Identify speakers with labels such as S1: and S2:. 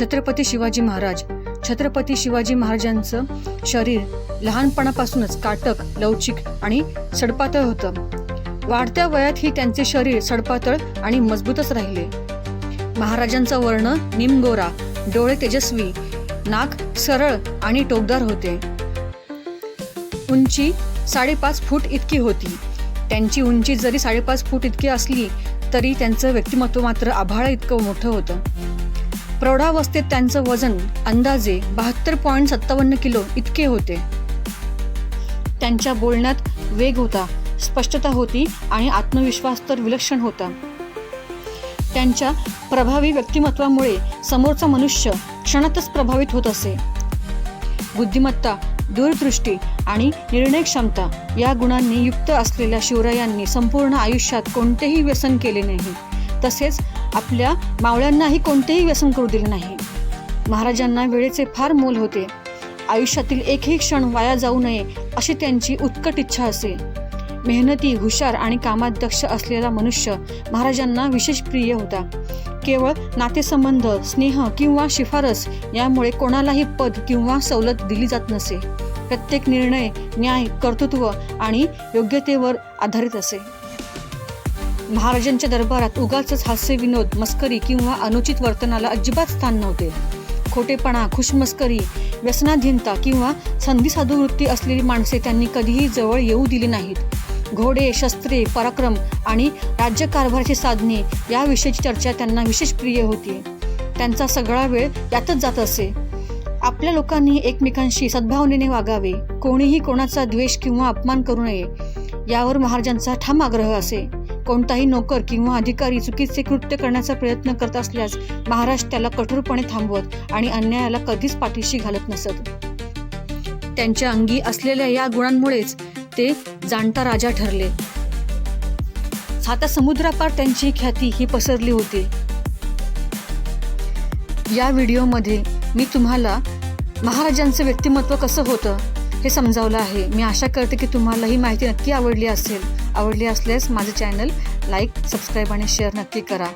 S1: छत्रपती शिवाजी महाराज. छत्रपती शिवाजी महाराजांचं शरीर लहानपणापासूनच काटक लवचिक आणि सडपातळ होतं. वाढत्या वयातही त्यांचे शरीर सडपातळ आणि मजबूतच राहिले. महाराजांचा वर्ण निमगोरा डोळे तेजस्वी नाक सरळ आणि टोकदार होते. उंची साडेपाच फूट इतकी होती. त्यांची उंची जरी साडेपाच फूट इतकी असली तरी त्यांचं व्यक्तिमत्व मात्र आभाळ इतकं मोठं होतं. प्रौढावस्थेत त्यांचं वजन अंदाजे बहात्तर पॉईंट सत्तावन्न किलो इतके होते. त्यांच्या बोलण्यात वेग होता स्पष्टता होती आणि आत्मविश्वास तर विलक्षण होता. त्यांच्या प्रभावी व्यक्तिमत्वामुळे समोरचा मनुष्य क्षणातच प्रभावित होत असे. बुद्धिमत्ता दूरदृष्टी आणि निर्णय क्षमता या गुणांनी युक्त असलेल्या शिवरायांनी संपूर्ण आयुष्यात कोणतेही व्यसन केले नाही. तसेच आपल्या मावळ्यांनाही कोणतेही व्यसन करू दिले नाही. महाराजांना वेळेचे फार मोल होते. आयुष्यातील एकही क्षण वाया जाऊ नये अशी त्यांची उत्कट इच्छा असे. मेहनती हुशार आणि कामात दक्ष असलेला मनुष्य महाराजांना विशेष प्रिय होता. केवळ नातेसंबंध स्नेह किंवा शिफारस यामुळे कोणालाही पद किंवा सवलत दिली जात नसे. प्रत्येक निर्णय न्याय कर्तृत्व आणि योग्यतेवर आधारित असे. महाराजांच्या दरबारात उगाच हास्य विनोद मस्करी किंवा अनुचित वर्तनाला अजिबात स्थान नव्हते. खोटेपणा खुशमस्करी व्यसनाधीनता किंवा संधी वृत्ती असलेली माणसे त्यांनी कधीही जवळ येऊ दिली नाहीत. घोडे शस्त्रे पराक्रम आणि राज्यकारभाराची साधने याविषयीची चर्चा त्यांना विशेष प्रिय होती. त्यांचा सगळा वेळ यातच जात असे. आपल्या लोकांनी एकमेकांशी सद्भावनेने वागावे. कोणीही कोणाचा द्वेष किंवा अपमान करू नये. यावर महाराजांचा ठाम आग्रह असे. कोणताही नोकर किंवा अधिकारी चुकीचे कृत्य करण्याचा प्रयत्न करत असल्यास महाराष्ट्र त्याला कठोरपणे थांबवत आणि अन्यायाला कधीच पाठीशी घालत नसत. त्यांच्या अंगी असलेल्या या गुणांमुळेच ते जाणता राजा ठरले. साता समुद्रापार त्यांची ख्याती ही पसरली होती. या व्हिडिओमध्ये मी तुम्हाला महाराजांचं व्यक्तिमत्व कसं होतं? हे समजावलं आहे. मी आशा करते की तुम्हाला ही माहिती नक्की आवडली असेल. आवडली असल्यास माझं चॅनल लाईक सबस्क्राईब आणि शेअर नक्की करा.